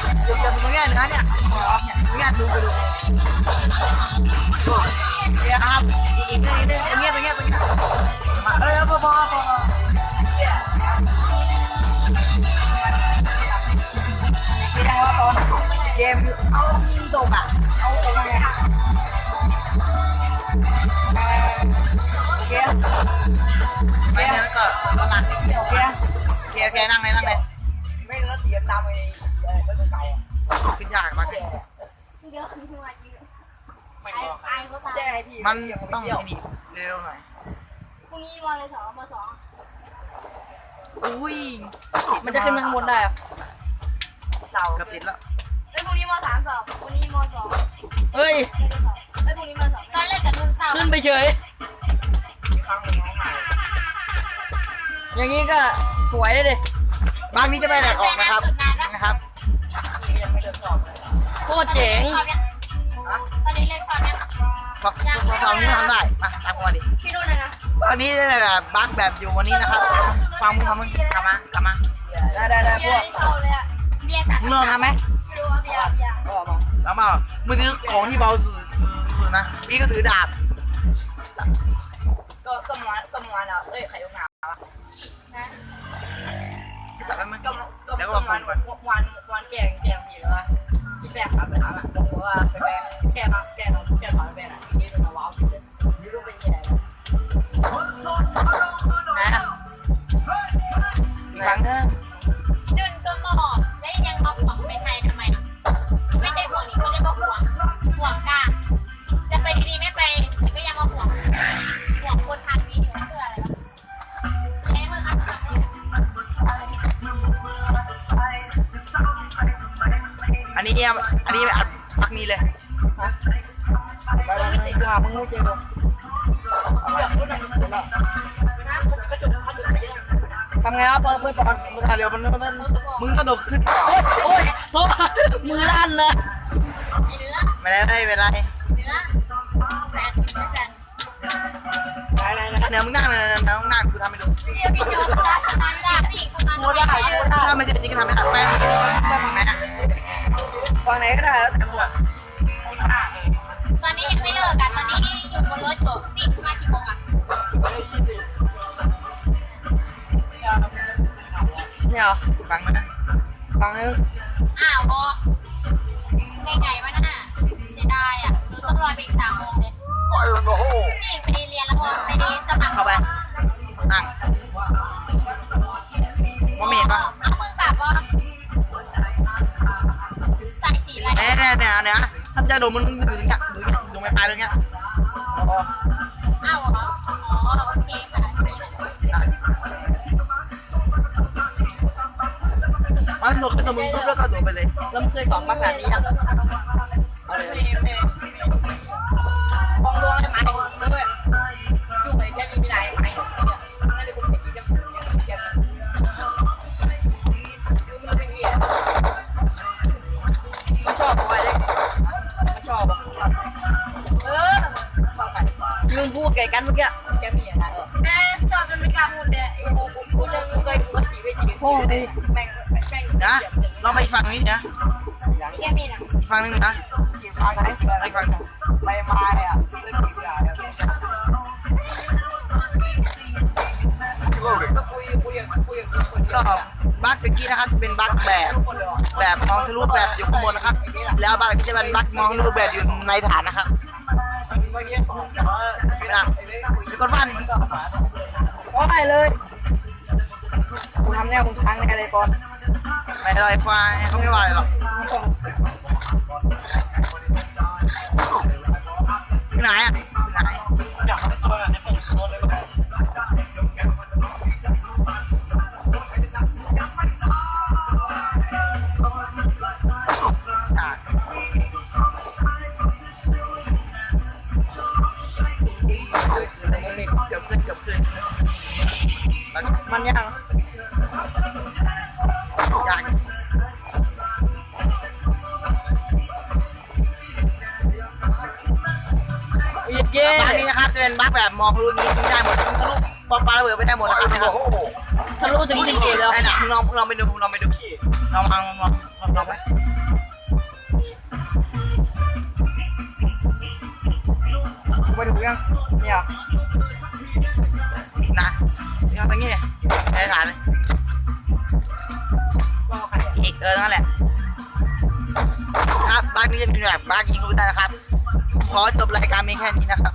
เนื้อเนื้อเดี๋ยวเดี๋ยวตรงยเนื้อเนี่ยตรงเนี้ยดูไปดูเนี่ยครับอีกนิดนึงเงียบเงียบเงียบเออพอพอพอไม่ได้ว่าตอนเกมเอาตกอะเอาตกไงเกมเกมก็ประมาณเกมเกมนั่งเลยนั่ง เก่าอะขึ้นยากมากเลยเดี๋ยวหัวจริงไม่ไอ้บอกไอ้เขาตายแจ้ให้พี่มันต้องไอ้นี่เร็วหน่อยพรุ่งนี้วันเลยสองมาสองอุ้ยมันจะขึ้นข้างบนได้อะเก่าเกือบติดแล้วไอ้พรุ่งนี้มสามสอบพรุ่งนี้มสองเฮ้ยไม่ได้สอบไอ้พรุ่งนี้มสองตอนแรกกับนุ่นเศร้าขึ้นไปเฉยครั้งหนึ่งน้องใหม่อย่างนี้ก็สวยเลยดิบางนี้จะไปแดดออกนะครับนะครับ โคตรเจ๋งสอบยังตอนนี้เล่นสอบยังฟังฟังนี้ทำได้มาตามกูมาดิพี่นุ่นนะนะตอนนี้แบบบั๊กแบบอยู่วันนี้นะครับฟังมึงทำมึงกลับมากลับมาได้ได้ได้พเบีวยกร์เข้าเลยอะเบียร์สามมึงลองทำไหมดูว่าเบียร์เบียร์ก็มาแล้วมามือถือของที่เบาสุดสุดนะพี่ก็ถือดาบก็ก็มวนก็มวนอะเอ้ยไข่ยงหนาวอะนะที่สัตว์มันก็ก็ก็มวนวันวัน นี้เลยไปไปไปหามึงไม่เจอกูทำไงวะเปิดเปิดก่อนมึงถ่ายเร็วมันมันมึงกระโดดขึ้นโอ้ยโทษมือลั่นเลยไอ้เนื้อไม่ได้ไม่เป็นไรเนื้อแสนแสนไหนไหนไหนเดี๋ยวมึงนั่งเลยนะมึงนั่ง ฟังมันนะฝั่งนึงอ้าวพอไงไงวะน่ะเสียดายอะหนูต้องรอไปอีกสามโมงเลยนี่ไปเรียนแล้วพอไปดีสมัครเข้าไปนั่งว่าไม่เห็นปะเอามือกลับวะใส่สีอะไรเนี่ยเนี่ยเนี่ยเนี่ยถ้าจะโดนมันดูอย่างเงี้ยดูอย่างเงี้ยดูไม่ปลายดูอย่างเงี้ยอ๋อ อ้าวเหรออ๋อโอเค มันโดดขึ้นมมึงทุบแล้วก็โดดไปเลยแล้วมึงเคยสอนมาแบบนี้ยังเอาเลย มองลงให้ไหมด้วยยุ่งไปแค่มีไม่ได้ไหมเนี่ยไม่ได้ผมไปกินยังยังยังมันเป็นเหี้ยไม่ชอบเอาไว้เลยม่ชอบอะเออที่มึงพูดไก่กันเมื่อกี้ แกมีอะไร แม่จอดมันไม่กล้าพูดเลย ทีไม่จริงโอ้ดิแม่งแม่งนะลองไปอีกฝั่งนี้นะพี่แกมีนะอีกฝั่งนึงนะทางไหนไปอีกฝั่งนึงไปมาอะเรื่องทีอะก็คุยคุยคุยคุยก็บั๊กตะกี้นะครับเป็นบั๊กแบบคนเลยแบบมองทะลุแบบอยู่ข้างบนนะครับ แล้วบั๊กที่จะเป็นบั๊กมองทะลุแบบอยู่ในฐานนะครับเมื่อกี้ผมแต่ว่าไม่ได้ไปกดฟันโอ้ยเลยกูทำแน่มึง พังแน่อนไม่ได้ไฟเขาไม่ว่าอะไหรอกไหนอะไหนเกือบขึ้นเกือบขึ้นมันยัง เย้บ้านนี้นะครับจะเป็นบั๊กแบบมองทะลุอย่างนี้ยิงได้หมดยิงทะลุปอนปาระเบิดไปได้หมดนะครับนะครับทะลุถึงสิบเจ็ดแล้วไอ้น่ะมึงลองมึงลองไปดูมึงลองไปดูลองลองลองลองลองไปไปถูกยังเนี่ยนะนี่ครับตรงนี้เนี่ยไอ้ฐานเลยรอใครอะอีกเออนั่นแหละครับบ้านนี้จะเป็นแบบบ้านยิงรู้ได้นะครับ ขอจบรายการเพียงแค่นี้นะครับ